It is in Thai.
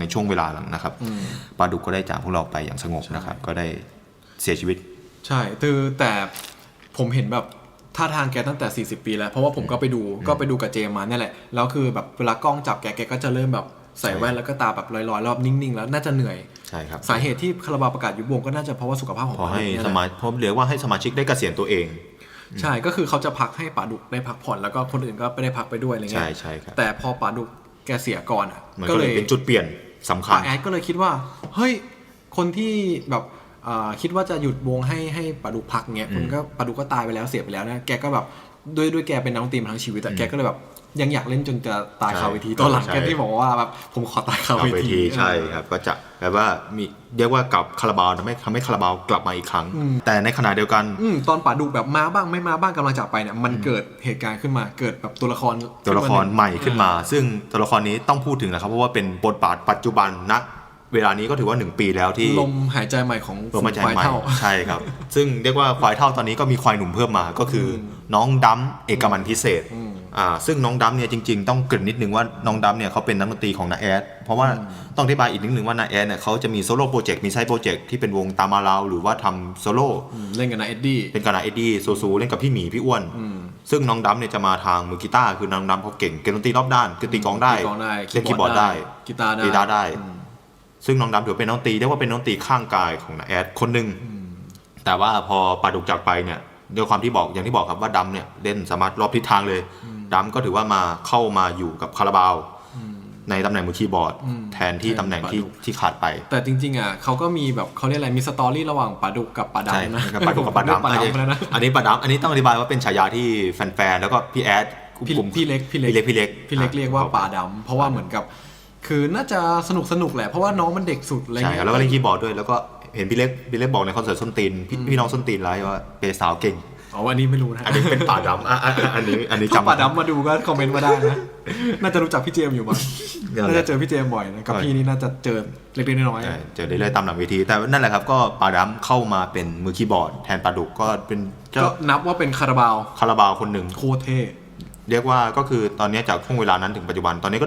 ในช่วงเวลาหลังนะครับอืมปาดุกก็ได้จากพวกเราไปอย่างสงบนะครับ ก็ได้เสียชีวิต ใช่คือแต่ผมเห็นแบบท่าทางแกตั้งแต่ 40 ปีแล้ว เพราะว่าผมก็ไปดูก็ไปดูกับเจมมาเนี่ยแหละ แล้วคือแบบเวลากล้องจับแกแกก็จะเริ่มแบบใส่แว่นแล้วก็ตาแบบลอยๆแล้วแบบนิ่งๆ แล้วน่าจะเหนื่อย ใช่ครับ สาเหตุที่คาราบาวประกาศยุบวงก็น่าจะเพราะว่าสุขภาพของพอให้ปาดุกเนี่ยสแหละมาเพราะเรียกว่าให้สมาชิกได้เกษียณตัวเอง ใช่ก็คือเขาจะพักให้ปาดุกได้พักผ่อนแล้วก็คนอื่นก็ไม่ได้พักไปด้วยอะไรเงี้ใช่ยใช่ครับแต่พอปาดุก แกเสียก่อนอะมันก็เลยเป็นจุดเปลี่ยนสำคัญป้าแอดก็เลยคิดว่า เฮ้ย คนที่แบบอ่าคิดว่าจะหยุดวงให้ให้ปาดุกพักเงี้ยอืมคุณก็ปาดุกก็ตายไปแล้วเสียไปแล้วนะแกก็แบบ ด้วยด้วยแกเป็นนักดนตรีมาทั้งชีวิตแต่แกก็เลยแบบยังอยากเล่นจนจะตายคาเวทีตอนหลังแกที่บอกว่าแบบผมขอตายคาเอาเวเวทีทีใช่ครับก็จะแบบว่ามีเรียกว่ากลับคาราบาวทำให้ทำให้คาราบาวกลับมาอีกครั้ง แต่ในขณะเดียวกันอืมตอนปาดุกแบบมาบ้างไม่มาบ้างกำลังจากไปเนี่ยมันเกิดเหตุการณ์ขึ้นมาเกิดแบบตัวละครตัวละครใหม่ขึ้นมา ซึ่งตัวละครนี้ต้องพูดถึงนะครับเพราะว่าเป็นบทบาทปัจจุบันณ เวลานี้ก็ถือว่า 1 ปีแล้วที่ลมหายใจใหม่ของลมหายใจควายใหม่เท่าใช่ครับ ซึ่งเรียกว่าควายเท่าตอนนี้ก็มีควายหนุ่มเพิ่มมาก็คืออน้องดัมเอกมันพิเศษอ่าซึ่งน้องดัมเนี่ยจริงๆ ต้องเกรินนิดนึงว่าน้องดัมเนี่ยเขาเป็นนักดนตรีของนาแอดเพราะว่าต้องอธิบายอีกนิดนึงว่านาแอดเนี่ยเขาจะมีโซโล่โปรเจกต์มีไซต์โปรเจกต์ที่เป็นวงตามาลาวหรือว่าทำโซโล่อืมเล่นกับนายเอ็ดดี้เป็นกับนาเอ็ดดี้ซูซูเล่นกับพี่หมีพี่อ้วน ซึ่งน้องดัมเนี่ยจะมาทางมือกีตาร์คือน้องดัมเขาเก่งเก่งดนตรีรอบด้านคือตีกลองได้ตีกลองได้เล่นคีย์บอร์ดได้กีตาร์ได้กีตาร์ได้ ซึ่งน้องดำถือเป็นน้องตีเรียกว่าเป็นน้องตีข้างกายของนาแอดคนหนึ่งแต่ว่าพอปาดุกจากไปเนี่ยด้วยความที่บอกอย่างที่บอกครับว่าดำเนี่ยเล่นสามารถรอบทิศทางเลยดำก็ถือว่ามาเข้ามาอยู่กับคาราบาวในตำแหน่งมือคีย์บอร์ด แทนที่ตำแหน่งที่ที่ขาดไป แต่จริงๆอะเขาก็มีแบบเขาเรียกอะไรมีสตอรี่ระหว่างปลาดุกกับปลาใช่ดำนะครับปาดุกกับปาดำปลาอันนี้ดำแล้วนะอันนี้ปาดำอันนี้ต้องอธิบายว่าเป็นฉายาที่แฟนๆแล้วก็พี่แอดพี่กลุ่มพี่เล็กพี่พี่เล็กพี่เล็กพี่เล็กเรียกว่าปลาดำเพราะว่าเหมือนกับ คือน่าจะสนุกสนุกแหละ เพราะว่าน้องมันเด็กสุดอะไรใช่เงี้ย แล้วก็เล่นคีย์บอร์ดด้วยแล้วก็เห็นพี่เล็กพี่เล็กบอกในคอนเสิร์ตส้นตีนพี่พี่น้องส้นตีนไลฟ์ว่าเป็นสาวเก่ง อ๋ออันนี้ไม่รู้นะอันนี้เป็นป่าดำอะอะอะอันนี้อันนี้ถ้าจำปลาดำมาดูก็คอมเมนต์มาได้นะ น่าจะรู้จักพี่เจมส์อยู่มั้งเดี๋ยวนะน่าจะเจอพี่เจมส์บ่อยนะกับใช่พี่นี่น่าจะเจอเล็กๆน้อยๆใช่อะเจอเรื่อยๆตามหลังเวที แต่นั่นแหละครับก็ปาดัมเข้ามาเป็นมือคีย์บอร์ด แทนปาดุกก็เป็นเจ้าก็นับว่าเป็นคาราบาวคาราบาวคนหนึ่งโคตรเท่ เรียกว่าก็คือตอนนี้จากช่วงเวลานั้นถึงปัจจุบันตอนนี้ก็